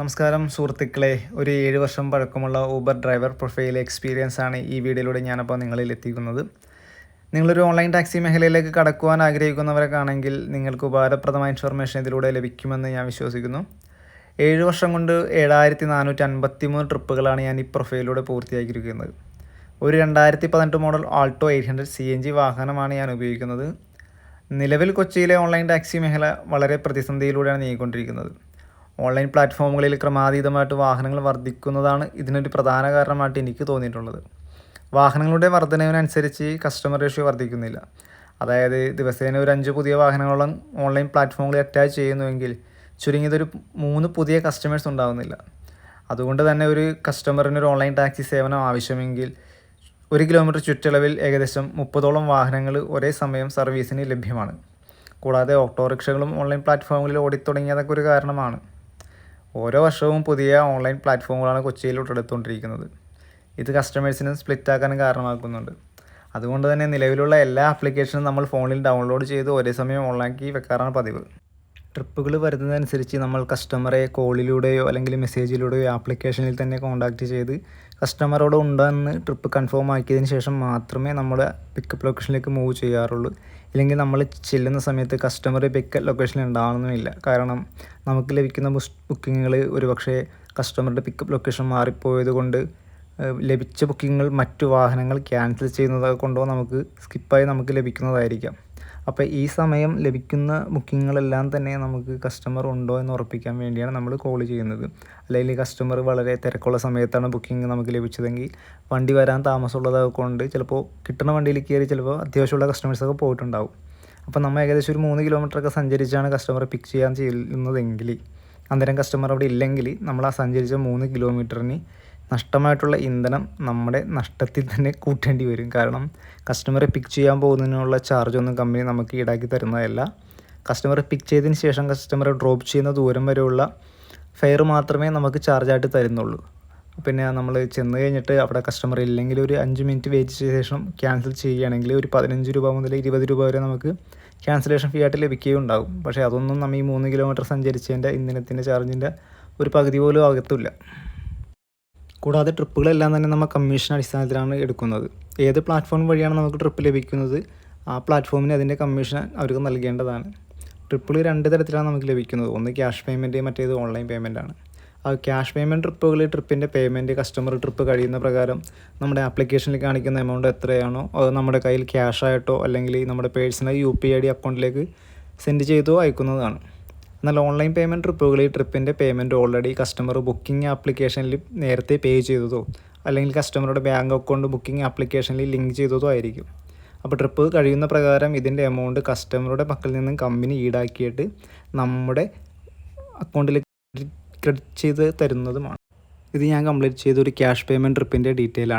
നമസ്കാരം സുഹൃത്തുക്കളെ. ഒരു ഏഴ് വർഷം പഴക്കമുള്ള ഊബർ ഡ്രൈവർ പ്രൊഫൈൽ എക്സ്പീരിയൻസ് ആണ് ഈ വീഡിയോയിലൂടെ ഞാനപ്പോൾ നിങ്ങളിൽ എത്തിക്കുന്നത്. നിങ്ങളൊരു ഓൺലൈൻ ടാക്സി മേഖലയിലേക്ക് കടക്കുവാൻ ആഗ്രഹിക്കുന്നവരൊക്കെയാണെങ്കിൽ നിങ്ങൾക്ക് ഉപകാരപ്രദമായ ഇൻഫർമേഷൻ ഇതിലൂടെ ലഭിക്കുമെന്ന് ഞാൻ വിശ്വസിക്കുന്നു. ഏഴ് വർഷം കൊണ്ട് ഏഴായിരത്തി നാനൂറ്റി അൻപത്തി മൂന്ന് ട്രിപ്പുകളാണ് ഞാൻ ഈ പ്രൊഫൈലിലൂടെ പൂർത്തിയാക്കിയിരിക്കുന്നത്. ഒരു രണ്ടായിരത്തി പതിനെട്ട് model Alto eight hundred C N G വാഹനമാണ് ഞാൻ ഉപയോഗിക്കുന്നത്. നിലവിൽ കൊച്ചിയിലെ ഓൺലൈൻ ടാക്സി മേഖല വളരെ പ്രതിസന്ധിയിലൂടെയാണ് നീങ്ങിക്കൊണ്ടിരിക്കുന്നത്. ഓൺലൈൻ പ്ലാറ്റ്ഫോമുകളിൽ ക്രമാതീതമായിട്ട് വാഹനങ്ങൾ വർദ്ധിക്കുന്നതാണ് ഇതിനൊരു പ്രധാന കാരണമായിട്ട് എനിക്ക് തോന്നിയിട്ടുള്ളത്. വാഹനങ്ങളുടെ വർധനവിനനുസരിച്ച് കസ്റ്റമർ റേഷ്യോ വർദ്ധിക്കുന്നില്ല. അതായത് ദിവസേന ഒരു അഞ്ച് പുതിയ വാഹനങ്ങളും ഓൺലൈൻ പ്ലാറ്റ്ഫോമുകളിൽ അറ്റാച്ച് ചെയ്യുന്നുവെങ്കിൽ ചുരുങ്ങിയതൊരു മൂന്ന് പുതിയ കസ്റ്റമേഴ്സ് ഉണ്ടാകുന്നില്ല അതുകൊണ്ട് തന്നെ ഒരു കസ്റ്റമറിന് ഒരു ഓൺലൈൻ ടാക്സി സേവനം ആവശ്യമെങ്കിൽ ഒരു കിലോമീറ്റർ ചുറ്റളവിൽ ഏകദേശം മുപ്പതോളം വാഹനങ്ങൾ ഒരേ സമയം സർവീസിന് ലഭ്യമാണ്. കൂടാതെ ഓട്ടോറിക്ഷകളും ഓൺലൈൻ പ്ലാറ്റ്ഫോമുകളിൽ ഓടിത്തുടങ്ങിയതൊക്കെ ഒരു കാരണമാണ്. ഓരോ വർഷവും പുതിയ ഓൺലൈൻ പ്ലാറ്റ്ഫോമുകളാണ് കൊച്ചിയിൽ ഉടലെടുത്തുകൊണ്ടിരിക്കുന്നത് ഇത് കസ്റ്റമേഴ്സിന് സ്പ്ലിറ്റ് ആക്കാനും കാരണമാക്കുന്നുണ്ട്. അതുകൊണ്ട് തന്നെ നിലവിലുള്ള എല്ലാ ആപ്ലിക്കേഷനും നമ്മൾ ഫോണിൽ ഡൗൺലോഡ് ചെയ്ത് ഒരേ സമയം ഓൺലൈനാക്കി വെക്കാറാണ് പതിവ്. ട്രിപ്പുകൾ വരുന്നതനുസരിച്ച് നമ്മൾ കസ്റ്റമറെ കോളിലൂടെയോ അല്ലെങ്കിൽ മെസ്സേജിലൂടെയോ ആപ്ലിക്കേഷനിൽ തന്നെ കോൺടാക്റ്റ് ചെയ്ത് കസ്റ്റമറോട് ഉണ്ടെന്ന് ട്രിപ്പ് കൺഫേം ആക്കിയതിന് ശേഷം മാത്രമേ നമ്മൾ പിക്കപ്പ് ലൊക്കേഷനിലേക്ക് മൂവ് ചെയ്യാറുള്ളൂ. ഇല്ലെങ്കിൽ നമ്മൾ ചെല്ലുന്ന സമയത്ത് കസ്റ്റമർ പിക്കപ്പ് ലൊക്കേഷനിൽ ഉണ്ടാവണമെന്നില്ല കാരണം നമുക്ക് ലഭിക്കുന്ന ബുക്കിങ്ങുകൾ ഒരുപക്ഷെ കസ്റ്റമറുടെ പിക്കപ്പ് ലൊക്കേഷൻ മാറിപ്പോയത് കൊണ്ട് ലഭിച്ച ബുക്കിങ്ങുകൾ മറ്റു വാഹനങ്ങൾ ക്യാൻസൽ ചെയ്യുന്നത് കൊണ്ടോ നമുക്ക് സ്കിപ്പായി നമുക്ക് ലഭിക്കുന്നതായിരിക്കാം. അപ്പോൾ ഈ സമയം ലഭിക്കുന്ന ബുക്കിങ്ങുകളെല്ലാം തന്നെ നമുക്ക് കസ്റ്റമർ ഉണ്ടോ എന്ന് ഉറപ്പിക്കാൻ വേണ്ടിയാണ് നമ്മൾ കോൾ ചെയ്യുന്നത്. അല്ലെങ്കിൽ കസ്റ്റമർ വളരെ തിരക്കുള്ള സമയത്താണ് ബുക്കിംഗ് നമുക്ക് ലഭിച്ചതെങ്കിൽ വണ്ടി വരാൻ താമസമുള്ളതൊക്കെ കൊണ്ട് ചിലപ്പോൾ കിട്ടുന്ന വണ്ടിയിൽ കയറി ചിലപ്പോൾ അത്യാവശ്യമുള്ള കസ്റ്റമേഴ്സൊക്കെ പോയിട്ടുണ്ടാവും. അപ്പോൾ നമ്മൾ ഏകദേശം ഒരു മൂന്ന് കിലോമീറ്ററൊക്കെ സഞ്ചരിച്ചാണ് കസ്റ്റമറെ പിക്ക് ചെയ്യാൻ ചെയ്യുന്നതെങ്കിൽ അന്നേരം കസ്റ്റമർ അവിടെ ഇല്ലെങ്കിൽ നമ്മൾ ആ സഞ്ചരിച്ച മൂന്ന് കിലോമീറ്ററിന് നഷ്ടമായിട്ടുള്ള ഇന്ധനം നമ്മുടെ നഷ്ടത്തിൽ തന്നെ കൂട്ടേണ്ടി വരും. കാരണം കസ്റ്റമറെ പിക്ക് ചെയ്യാൻ പോകുന്നതിനുള്ള ചാർജൊന്നും കമ്പനി നമുക്ക് ഈടാക്കി തരുന്നതല്ല. കസ്റ്റമറെ പിക്ക് ചെയ്തതിന് ശേഷം കസ്റ്റമറെ ഡ്രോപ്പ് ചെയ്യുന്ന ദൂരം വരെയുള്ള ഫെയർ മാത്രമേ നമുക്ക് ചാർജായിട്ട് തരുന്നുള്ളൂ. പിന്നെ നമ്മൾ ചെന്ന് കഴിഞ്ഞിട്ട് അവിടെ കസ്റ്റമർ ഇല്ലെങ്കിൽ ഒരു അഞ്ച് മിനിറ്റ് വെയിറ്റ് ചെയ്ത ശേഷം ക്യാൻസൽ ചെയ്യുകയാണെങ്കിൽ ഒരു പതിനഞ്ച് രൂപ മുതൽ ഇരുപത് രൂപ വരെ നമുക്ക് ക്യാൻസലേഷൻ ഫീ ആയിട്ട് ലഭിക്കുകയും ഉണ്ടാകും പക്ഷേ അതൊന്നും നമ്മൾ ഈ മൂന്ന് കിലോമീറ്റർ സഞ്ചരിച്ചതിന്റെ ഇന്ധനത്തിന്റെ ചാർജിന്റെ ഒരു പകുതി പോലും ആകത്തില്ല. കൂടാതെ ട്രിപ്പുകളെല്ലാം തന്നെ നമ്മൾ കമ്മീഷൻ അടിസ്ഥാനത്തിലാണ് എടുക്കുന്നത്. ഏത് പ്ലാറ്റ്ഫോം വഴിയാണ് നമുക്ക് ട്രിപ്പ് ലഭിക്കുന്നത്? ആ പ്ലാറ്റ്ഫോമിന് അതിന്റെ കമ്മീഷൻ അവർക്ക് നൽകേണ്ടതാണ്. ട്രിപ്പുകൾ രണ്ട് തരത്തിലാണ് നമുക്ക് ലഭിക്കുന്നത്. ഒന്ന് ക്യാഷ് പേയ്മെന്റ് മറ്റേത് ഓൺലൈൻ പേയ്മെന്റ് ആണ്. ആ ക്യാഷ് പേയ്മെന്റ് ട്രിപ്പുകൾ ട്രിപ്പിന്റെ പേയ്മെന്റ് കസ്റ്റമർ ട്രിപ്പ് കഴിയുന്ന പ്രകാരം നമ്മുടെ ആപ്ലിക്കേഷനിൽ കാണിക്കുന്ന എമൗണ്ട് എത്രയാണോ അത് നമ്മുടെ കയ്യിൽ ക്യാഷ് ആയിട്ടോ അല്ലെങ്കിൽ നമ്മുടെ personal U P I D അക്കൗണ്ടിലേക്ക് സെൻഡ് ചെയ്തോ അയക്കുന്നതാണ്. എന്നാൽ ഓൺലൈൻ പേയ്മെന്റ് ട്രിപ്പുകളിൽ ട്രിപ്പിന്റെ പേയ്മെന്റ് ഓൾറെഡി കസ്റ്റമർ ബുക്കിംഗ് ആപ്ലിക്കേഷനിൽ നേരത്തെ പേ ചെയ്തതോ അല്ലെങ്കിൽ കസ്റ്റമറുടെ ബാങ്ക് അക്കൗണ്ട് ബുക്കിംഗ് ആപ്ലിക്കേഷനിൽ ലിങ്ക് ചെയ്തതോ ആയിരിക്കും. അപ്പോൾ ട്രിപ്പ് കഴിയുന്ന പ്രകാരം ഇതിന്റെ എമൗണ്ട് കസ്റ്റമറുടെ പക്കൽ നിന്നും കമ്പനി ഈടാക്കിയിട്ട് നമ്മുടെ അക്കൗണ്ടിലേക്ക് ക്രെഡിറ്റ് ചെയ്ത് തരുന്നതുമാണ്. ഇത് ഞാൻ കംപ്ലീറ്റ് ചെയ്ത ഒരു ക്യാഷ് പേയ്മെന്റ് ട്രിപ്പിന്റെ ഡീറ്റെയിൽ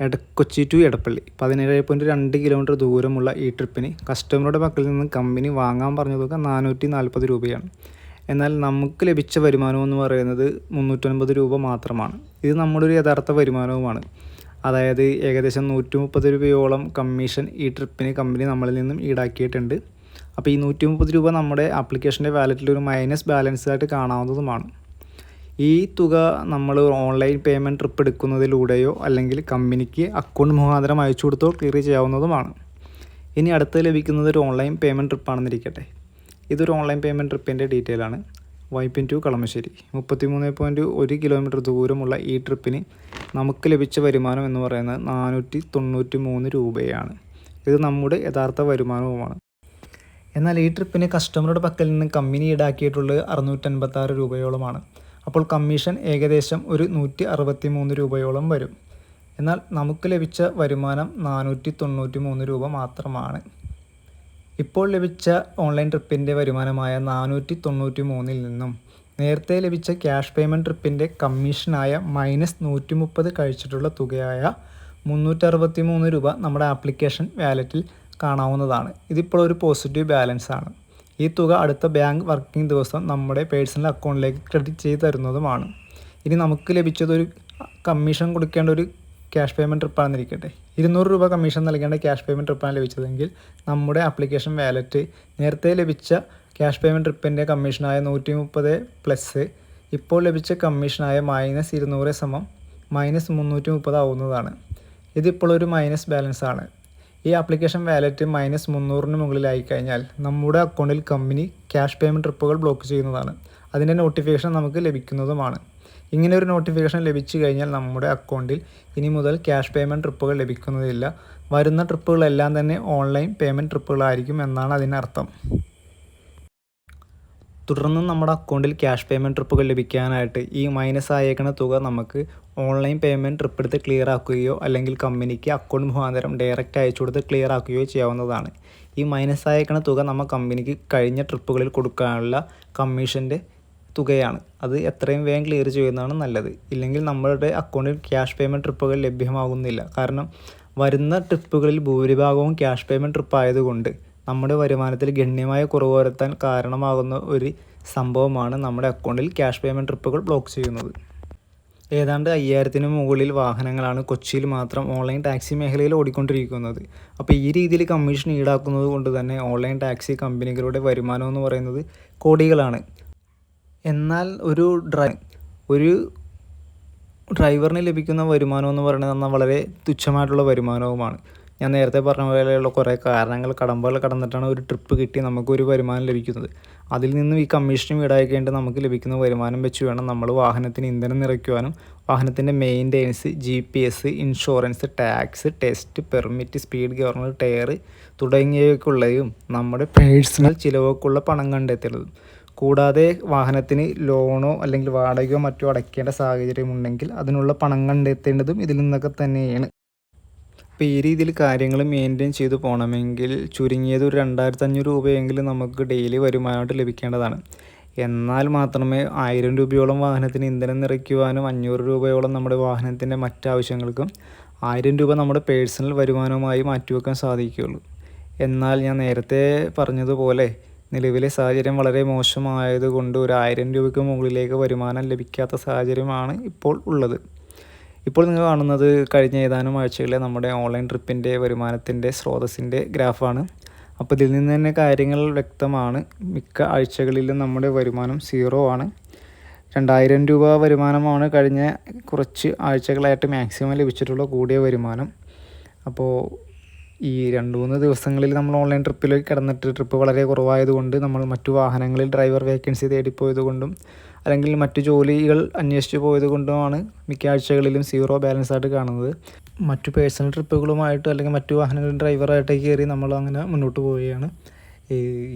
ആണ് എട കൊച്ചി ടു എടപ്പള്ളി. പതിനേഴ് പോയിന്റ് രണ്ട് കിലോമീറ്റർ ദൂരമുള്ള ഈ ട്രിപ്പിന് കസ്റ്റമറുടെ പക്കൽ നിന്ന് കമ്പനി വാങ്ങാൻ പറഞ്ഞ തുക നാനൂറ്റി നാൽപ്പത് രൂപയാണ്. എന്നാൽ നമുക്ക് ലഭിച്ച വരുമാനം എന്ന് പറയുന്നത് മുന്നൂറ്റൊൻപത് രൂപ മാത്രമാണ്. ഇത് നമ്മുടെ ഒരു യഥാർത്ഥ വരുമാനവുമാണ്. അതായത് ഏകദേശം നൂറ്റി മുപ്പത് രൂപയോളം കമ്മീഷൻ ഈ ട്രിപ്പിന് കമ്പനി നമ്മളിൽ നിന്നും ഈടാക്കിയിട്ടുണ്ട്. അപ്പോൾ ഈ നൂറ്റി മുപ്പത് രൂപ നമ്മുടെ ആപ്ലിക്കേഷന്റെ വാലറ്റിൽ ഒരു മൈനസ് ബാലൻസ് ആയിട്ട് കാണാവുന്നതുമാണ്. ഈ തുക നമ്മൾ ഓൺലൈൻ പേയ്മെന്റ് ട്രിപ്പ് എടുക്കുന്നതിലൂടെയോ അല്ലെങ്കിൽ കമ്പനിക്ക് അക്കൗണ്ട് മുഖാന്തരം അയച്ചു കൊടുത്തോ ക്ലിയർ ചെയ്യാവുന്നതുമാണ്. ഇനി അടുത്ത് ലഭിക്കുന്നത് ഒരു ഓൺലൈൻ പേയ്മെന്റ് ട്രിപ്പാണെന്നിരിക്കട്ടെ ഇതൊരു ഓൺലൈൻ പേയ്മെന്റ് ട്രിപ്പിന്റെ ഡീറ്റെയിൽ ആണ്. വൈപ്പിൻ ടു കളമശ്ശേരി മുപ്പത്തി മൂന്ന് പോയിന്റ് ഒരു കിലോമീറ്റർ ദൂരമുള്ള ഈ ട്രിപ്പിന് നമുക്ക് ലഭിച്ച വരുമാനം എന്ന് പറയുന്നത് നാനൂറ്റി തൊണ്ണൂറ്റി മൂന്ന് രൂപയാണ്. ഇത് നമ്മുടെ യഥാർത്ഥ വരുമാനവുമാണ്. എന്നാൽ ഈ ട്രിപ്പിന് കസ്റ്റമറുടെ പക്കൽ നിന്ന് കമ്പനി ഈടാക്കിയിട്ടുള്ളത് അറുന്നൂറ്റൻപത്താറ് രൂപയോളമാണ്. അപ്പോൾ കമ്മീഷൻ ഏകദേശം ഒരു നൂറ്റി അറുപത്തി മൂന്ന് രൂപയോളം വരും. എന്നാൽ നമുക്ക് ലഭിച്ച വരുമാനം നാനൂറ്റി തൊണ്ണൂറ്റി മൂന്ന് രൂപ മാത്രമാണ്. ഇപ്പോൾ ലഭിച്ച ഓൺലൈൻ ട്രിപ്പിന്റെ വരുമാനമായ നാനൂറ്റി തൊണ്ണൂറ്റി മൂന്നിൽ നിന്നും നേരത്തെ ലഭിച്ച ക്യാഷ് പേയ്മെന്റ് ട്രിപ്പിന്റെ കമ്മീഷനായ മൈനസ് നൂറ്റി മുപ്പത് കഴിച്ചിട്ടുള്ള തുകയായ മുന്നൂറ്ററുപത്തി മൂന്ന് രൂപ നമ്മുടെ ആപ്ലിക്കേഷൻ വാലറ്റിൽ കാണാവുന്നതാണ്. ഇതിപ്പോൾ ഒരു പോസിറ്റീവ് ബാലൻസ് ആണ് ഈ തുക അടുത്ത ബാങ്ക് വർക്കിംഗ് ദിവസം നമ്മുടെ പേഴ്സണൽ അക്കൗണ്ടിലേക്ക് ക്രെഡിറ്റ് ചെയ്ത് തരുന്നതുമാണ്. ഇനി നമുക്ക് ലഭിച്ചതൊരു കമ്മീഷൻ കൊടുക്കേണ്ട ഒരു ക്യാഷ് പേയ്മെന്റ് ട്രിപ്പാണെന്നിരിക്കട്ടെ ഇരുന്നൂറ് രൂപ കമ്മീഷൻ നൽകേണ്ട ക്യാഷ് പേയ്മെന്റ് ട്രിപ്പാണ് ലഭിച്ചതെങ്കിൽ നമ്മുടെ ആപ്ലിക്കേഷൻ വാലറ്റ് നേരത്തെ ലഭിച്ച ക്യാഷ് പേയ്മെന്റ് ട്രിപ്പിന്റെ കമ്മീഷനായ നൂറ്റി മുപ്പത് പ്ലസ് ഇപ്പോൾ ലഭിച്ച കമ്മീഷനായ മൈനസ് ഇരുന്നൂറ് സമം മൈനസ് മുന്നൂറ്റി മുപ്പത് ആവുന്നതാണ്. ഇതിപ്പോൾ ഒരു മൈനസ് ബാലൻസ് ആണ്. ഈ ആപ്ലിക്കേഷൻ വാലറ്റ് മൈനസ് മുന്നൂറിന് മുകളിലായി കഴിഞ്ഞാൽ നമ്മുടെ അക്കൗണ്ടിൽ കമ്പനി ക്യാഷ് പേയ്മെന്റ് ട്രിപ്പുകൾ ബ്ലോക്ക് ചെയ്യുന്നതാണ്. അതിന്റെ നോട്ടിഫിക്കേഷൻ നമുക്ക് ലഭിക്കുന്നതുമാണ്. ഇങ്ങനെ ഒരു നോട്ടിഫിക്കേഷൻ ലഭിച്ചു കഴിഞ്ഞാൽ നമ്മുടെ അക്കൗണ്ടിൽ ഇനി മുതൽ ക്യാഷ് പേയ്മെന്റ് ട്രിപ്പുകൾ ലഭിക്കുന്നതില്ല. വരുന്ന ട്രിപ്പുകളെല്ലാം തന്നെ ഓൺലൈൻ പേയ്മെന്റ് ട്രിപ്പുകളായിരിക്കും എന്നാണ് അതിനർത്ഥം. തുടർന്ന് നമ്മുടെ അക്കൗണ്ടിൽ ക്യാഷ് പേയ്മെന്റ് ട്രിപ്പുകൾ ലഭിക്കാനായിട്ട് ഈ മൈനസ് ആയേക്കുന്ന തുക നമുക്ക് ഓൺലൈൻ പേയ്മെന്റ് ട്രിപ്പ് എടുത്ത് ക്ലിയർ ആക്കുകയോ അല്ലെങ്കിൽ കമ്പനിക്ക് അക്കൗണ്ട് മുഖാന്തരം ഡയറക്റ്റ് അയച്ചു കൊടുത്ത് ക്ലിയർ ആക്കുകയോ ചെയ്യാവുന്നതാണ്. ഈ മൈനസ് ആയേക്കുന്ന തുക നമ്മൾ കമ്പനിക്ക് കഴിഞ്ഞ ട്രിപ്പുകളിൽ കൊടുക്കാനുള്ള കമ്മീഷന്റെ തുകയാണ്. അത് എത്രയും വേഗം ക്ലിയർ ചെയ്യുന്നതാണ് നല്ലത്. ഇല്ലെങ്കിൽ നമ്മളുടെ അക്കൗണ്ടിൽ ക്യാഷ് പേയ്മെന്റ് ട്രിപ്പുകൾ ലഭ്യമാകുന്നില്ല. കാരണം വരുന്ന ട്രിപ്പുകളിൽ ഭൂരിഭാഗവും ക്യാഷ് പേയ്മെന്റ് ട്രിപ്പ് ആയതുകൊണ്ട് നമ്മുടെ വരുമാനത്തിൽ ഗണ്യമായ കുറവ് വരുത്താൻ കാരണമാകുന്ന ഒരു സംഭവമാണ് നമ്മുടെ അക്കൗണ്ടിൽ ക്യാഷ് പേയ്മെന്റ് ട്രിപ്പുകൾ ബ്ലോക്ക് ചെയ്യുന്നത്. ഏതാണ്ട് അയ്യായിരത്തിന് മുകളിൽ വാഹനങ്ങളാണ് കൊച്ചിയിൽ മാത്രം ഓൺലൈൻ ടാക്സി മേഖലയിൽ ഓടിക്കൊണ്ടിരിക്കുന്നത്. അപ്പോൾ ഈ രീതിയിൽ കമ്മീഷൻ ഈടാക്കുന്നത് കൊണ്ട് തന്നെ ഓൺലൈൻ ടാക്സി കമ്പനികളുടെ വരുമാനം എന്ന് പറയുന്നത് കോടികളാണ്. എന്നാൽ ഒരു ഡ്രൈ ഒരു ഡ്രൈവറിന് ലഭിക്കുന്ന വരുമാനം എന്ന് പറയുന്നത് വളരെ തുച്ഛമായിട്ടുള്ള വരുമാനവുമാണ്. ഞാൻ നേരത്തെ പറഞ്ഞ പോലെയുള്ള കുറേ കാരണങ്ങൾ കടമ്പകൾ കടന്നിട്ടാണ് ഒരു ട്രിപ്പ് കിട്ടി നമുക്കൊരു വരുമാനം ലഭിക്കുന്നത്. അതിൽ നിന്നും ഈ കമ്മീഷനും ഈടാക്കേണ്ടി നമുക്ക് ലഭിക്കുന്ന വരുമാനം വെച്ച് വേണം നമ്മൾ വാഹനത്തിന് ഇന്ധനം നിറയ്ക്കുവാനും വാഹനത്തിന്റെ maintenance G P S insurance tax test permit speed governor tyre തുടങ്ങിയവയ്ക്കുള്ളതും നമ്മുടെ പേഴ്സണൽ ചിലവൊക്കെയുള്ള പണം കണ്ടെത്തുന്നതും കൂടാതെ വാഹനത്തിന് ലോണോ അല്ലെങ്കിൽ വാടകയോ മറ്റോ അടയ്ക്കേണ്ട സാഹചര്യമുണ്ടെങ്കിൽ അതിനുള്ള പണം കണ്ടെത്തേണ്ടതും ഇതിൽ നിന്നൊക്കെ തന്നെയാണ്. അപ്പോൾ ഈ രീതിയിൽ കാര്യങ്ങൾ മെയിന്റെയിൻ ചെയ്ത് പോകണമെങ്കിൽ ചുരുങ്ങിയത് ഒരു രണ്ടായിരത്തി അഞ്ഞൂറ് രൂപയെങ്കിലും നമുക്ക് ഡെയിലി വരുമാനമായിട്ട് ലഭിക്കേണ്ടതാണ്. എന്നാൽ മാത്രമേ ആയിരം രൂപയോളം വാഹനത്തിന് ഇന്ധനം നിറയ്ക്കുവാനും അഞ്ഞൂറ് രൂപയോളം നമ്മുടെ വാഹനത്തിന്റെ മറ്റാവശ്യങ്ങൾക്കും ആയിരം രൂപ നമ്മുടെ പേഴ്സണൽ വരുമാനവുമായി മാറ്റിവെക്കാൻ സാധിക്കുകയുള്ളൂ. എന്നാൽ ഞാൻ നേരത്തെ പറഞ്ഞതുപോലെ നിലവിലെ സാഹചര്യം വളരെ മോശമായതുകൊണ്ട് ഒരു ആയിരം രൂപയ്ക്ക് മുകളിലേക്ക് വരുമാനം ലഭിക്കാത്ത സാഹചര്യമാണ് ഇപ്പോൾ ഉള്ളത്. ഇപ്പോൾ നിങ്ങൾ കാണുന്നത് കഴിഞ്ഞ ഏതാനും ആഴ്ചകളിലെ നമ്മുടെ ഓൺലൈൻ ട്രിപ്പിന്റെ വരുമാനത്തിന്റെ സ്രോതസ്സിന്റെ ഗ്രാഫാണ്. അപ്പോൾ ഇതിൽ നിന്ന് തന്നെ കാര്യങ്ങൾ വ്യക്തമാണ്. മിക്ക ആഴ്ചകളിലും നമ്മുടെ വരുമാനം സീറോ ആണ്. രണ്ടായിരം രൂപ വരുമാനമാണ് കഴിഞ്ഞ കുറച്ച് ആഴ്ചകളായിട്ട് മാക്സിമം ലഭിച്ചിട്ടുള്ള കൂടിയ വരുമാനം. അപ്പോൾ ഈ രണ്ട് മൂന്ന് ദിവസങ്ങളിൽ നമ്മൾ ഓൺലൈൻ ട്രിപ്പിലേക്ക് കിടന്നിട്ട് ട്രിപ്പ് വളരെ കുറവായതുകൊണ്ട് നമ്മൾ മറ്റു വാഹനങ്ങളിൽ ഡ്രൈവർ വേക്കൻസി തേടിപ്പോയതുകൊണ്ടും അല്ലെങ്കിൽ മറ്റു ജോലികൾ അന്വേഷിച്ച് പോയത് കൊണ്ടുമാണ് മിക്ക ആഴ്ചകളിലും സീറോ ബാലൻസ് ആയിട്ട് കാണുന്നത്. മറ്റു പേഴ്സണൽ ട്രിപ്പുകളുമായിട്ട് അല്ലെങ്കിൽ മറ്റു വാഹനങ്ങളിൽ ഡ്രൈവറായിട്ട് കയറി നമ്മൾ അങ്ങനെ മുന്നോട്ട് പോവുകയാണ്.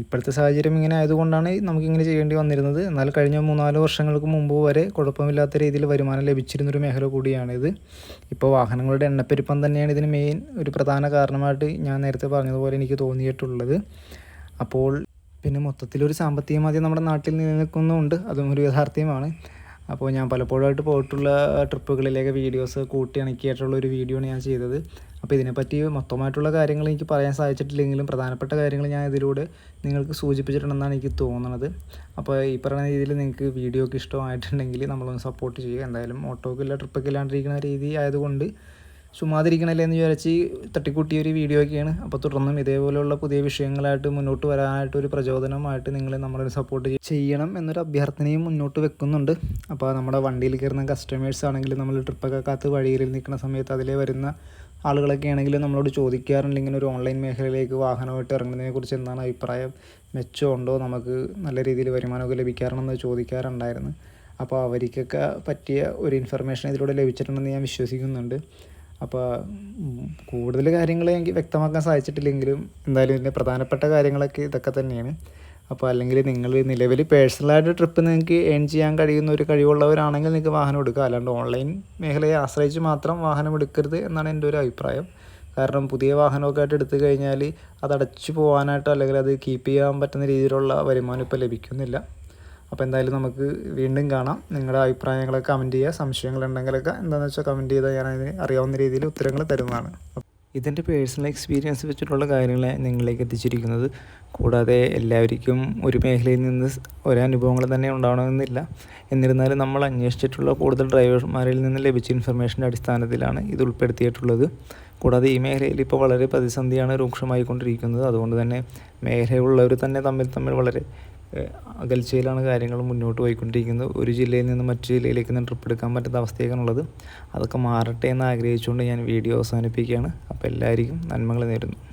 ഇപ്പോഴത്തെ സാഹചര്യം ഇങ്ങനെ ആയതുകൊണ്ടാണ് നമുക്കിങ്ങനെ ചെയ്യേണ്ടി വന്നിരുന്നത്. എന്നാൽ കഴിഞ്ഞ മൂന്നാൽ വർഷങ്ങൾക്ക് മുമ്പ് വരെ കുഴപ്പമില്ലാത്ത രീതിയിൽ വരുമാനം ലഭിച്ചിരുന്നൊരു മേഖല കൂടിയാണിത്. ഇപ്പോൾ വാഹനങ്ങളുടെ എണ്ണപ്പെരുപ്പം തന്നെയാണ് ഇതിന് മെയിൻ ഒരു പ്രധാന കാരണമായിട്ട് ഞാൻ നേരത്തെ പറഞ്ഞതുപോലെ എനിക്ക് തോന്നിയിട്ടുള്ളത്. അപ്പോൾ പിന്നെ മൊത്തത്തിലൊരു സാമ്പത്തിക മാധ്യമം നമ്മുടെ നാട്ടിൽ നിലനിൽക്കുന്നുമുണ്ട് അതും ഒരു യാഥാർത്ഥ്യമാണ്. അപ്പോൾ ഞാൻ പലപ്പോഴായിട്ട് പോയിട്ടുള്ള ട്രിപ്പുകളിലേക്ക് വീഡിയോസ് കൂട്ടി ഇണക്കിയായിട്ടുള്ള ഒരു വീഡിയോ ആണ് ഞാൻ ചെയ്തത്. അപ്പോൾ ഇതിനെപ്പറ്റി മൊത്തമായിട്ടുള്ള കാര്യങ്ങൾ എനിക്ക് പറയാൻ സാധിച്ചിട്ടില്ലെങ്കിലും പ്രധാനപ്പെട്ട കാര്യങ്ങൾ ഞാൻ ഇതിലൂടെ നിങ്ങൾക്ക് സൂചിപ്പിച്ചിട്ടുണ്ടെന്നാണ് എനിക്ക് തോന്നുന്നത്. അപ്പോൾ ഈ പറയുന്ന രീതിയിൽ നിങ്ങൾക്ക് വീഡിയോക്ക് ഇഷ്ടമായിട്ടുണ്ടെങ്കിൽ നമ്മളൊന്ന് സപ്പോർട്ട് ചെയ്യുക. എന്തായാലും ഓട്ടോക്കില്ല ട്രിപ്പൊക്കെ ഇല്ലാണ്ടിരിക്കുന്ന രീതി ആയതുകൊണ്ട് ചുമ്മാതിരിക്കണല്ലേ എന്ന് വിചാരിച്ച് തട്ടിക്കൂട്ടിയ ഒരു വീഡിയോ ഒക്കെയാണ് അപ്പോൾ തുടർന്നും ഇതേപോലെയുള്ള പുതിയ വിഷയങ്ങളായിട്ട് മുന്നോട്ട് വരാനായിട്ട് ഒരു പ്രചോദനമായിട്ട് നിങ്ങളെ നമ്മളെ സപ്പോർട്ട് ചെയ്യണം എന്നൊരു അഭ്യർത്ഥനയും മുന്നോട്ട് വെക്കുന്നുണ്ട്. അപ്പോൾ നമ്മുടെ വണ്ടിയിൽ കയറുന്ന കസ്റ്റമേഴ്സ് ആണെങ്കിലും നമ്മൾ ട്രിപ്പൊക്കെ കാത്ത് വഴിയിൽ നിൽക്കുന്ന സമയത്ത് അതിലേ വരുന്ന ആളുകളൊക്കെ ആണെങ്കിലും നമ്മളോട് ചോദിക്കാറുണ്ട്. ഇങ്ങനെ ഒരു ഓൺലൈൻ മേഖലയിലേക്ക് വാഹനമായിട്ട് ഇറങ്ങുന്നതിനെക്കുറിച്ച് എന്താണ് അഭിപ്രായം? മെച്ചമുണ്ടോ? നമുക്ക് നല്ല രീതിയിൽ വരുമാനമൊക്കെ ലഭിക്കാറുണ്ടെന്ന് ചോദിക്കാറുണ്ടായിരുന്നു. അപ്പോൾ അവർക്കൊക്കെ പറ്റിയ ഒരു ഇൻഫർമേഷൻ ഇതിലൂടെ ലഭിച്ചിട്ടുണ്ടെന്ന് ഞാൻ വിശ്വസിക്കുന്നുണ്ട്. അപ്പോൾ കൂടുതൽ കാര്യങ്ങൾ എനിക്ക് വ്യക്തമാക്കാൻ സാധിച്ചിട്ടില്ലെങ്കിലും എന്തായാലും ഇതിന്റെ പ്രധാനപ്പെട്ട കാര്യങ്ങളൊക്കെ ഇതൊക്കെ തന്നെയാണ്. അപ്പോൾ അല്ലെങ്കിൽ നിങ്ങൾ നിലവിൽ പേഴ്സണലായിട്ട് ട്രിപ്പ് നിങ്ങൾക്ക് ഏൺ ചെയ്യാൻ കഴിയുന്ന ഒരു കഴിവുള്ളവരാണെങ്കിൽ നിങ്ങൾക്ക് വാഹനം എടുക്കുക അല്ലാണ്ട് ഓൺലൈൻ മേഖലയെ ആശ്രയിച്ച് മാത്രം വാഹനം എടുക്കരുത് എന്നാണ് എന്റെ ഒരു അഭിപ്രായം. കാരണം പുതിയ വാഹനമൊക്കെ ആയിട്ട് എടുത്തു കഴിഞ്ഞാൽ അത് അടച്ചു പോകാനായിട്ടോ അല്ലെങ്കിൽ അത് കീപ്പ് ചെയ്യാൻ പറ്റുന്ന രീതിയിലുള്ള വരുമാനം ഇപ്പോൾ ലഭിക്കുന്നില്ല. അപ്പോൾ എന്തായാലും നമുക്ക് വീണ്ടും കാണാം. നിങ്ങളുടെ അഭിപ്രായങ്ങളൊക്കെ കമന്റ് ചെയ്യുക. സംശയങ്ങളുണ്ടെങ്കിലൊക്കെ എന്താണെന്ന് വെച്ചാൽ കമന്റ് ചെയ്താൽ ഞാൻ അതിന് അറിയാവുന്ന രീതിയിൽ ഉത്തരങ്ങൾ തരുന്നതാണ്. ഇതിന്റെ പേഴ്സണൽ എക്സ്പീരിയൻസ് വെച്ചിട്ടുള്ള കാര്യങ്ങളെ നിങ്ങളിലേക്ക് എത്തിച്ചിരിക്കുന്നത്. കൂടാതെ എല്ലാവർക്കും ഒരു മേഖലയിൽ നിന്ന് ഒരേ അനുഭവങ്ങൾ തന്നെ ഉണ്ടാവണമെന്നില്ല. എന്നിരുന്നാലും നമ്മൾ അന്വേഷിച്ചിട്ടുള്ള കൂടുതൽ ഡ്രൈവർമാരിൽ നിന്ന് ലഭിച്ച ഇൻഫർമേഷന്റെ അടിസ്ഥാനത്തിലാണ് ഇത് ഉൾപ്പെടുത്തിയിട്ടുള്ളത്. കൂടാതെ ഈ മേഖലയിൽ ഇപ്പോൾ വളരെ പ്രതിസന്ധിയാണ് രൂക്ഷമായിക്കൊണ്ടിരിക്കുന്നത്. അതുകൊണ്ട് തന്നെ മേഖലയുള്ളവർ തന്നെ തമ്മിൽ തമ്മിൽ വളരെ അകൽച്ചയിലാണ് കാര്യങ്ങൾ മുന്നോട്ട് പോയിക്കൊണ്ടിരിക്കുന്നത്. ഒരു ജില്ലയിൽ നിന്ന് മറ്റു ജില്ലയിലേക്ക് നിന്ന് ട്രിപ്പ് എടുക്കാൻ പറ്റാത്ത അവസ്ഥയൊക്കെയാണുള്ളത് അതൊക്കെ മാറട്ടെ എന്ന് ആഗ്രഹിച്ചുകൊണ്ട് ഞാൻ വീഡിയോ അവസാനിപ്പിക്കുകയാണ്. അപ്പോൾ എല്ലാവർക്കും നന്മകൾ നേരുന്നു.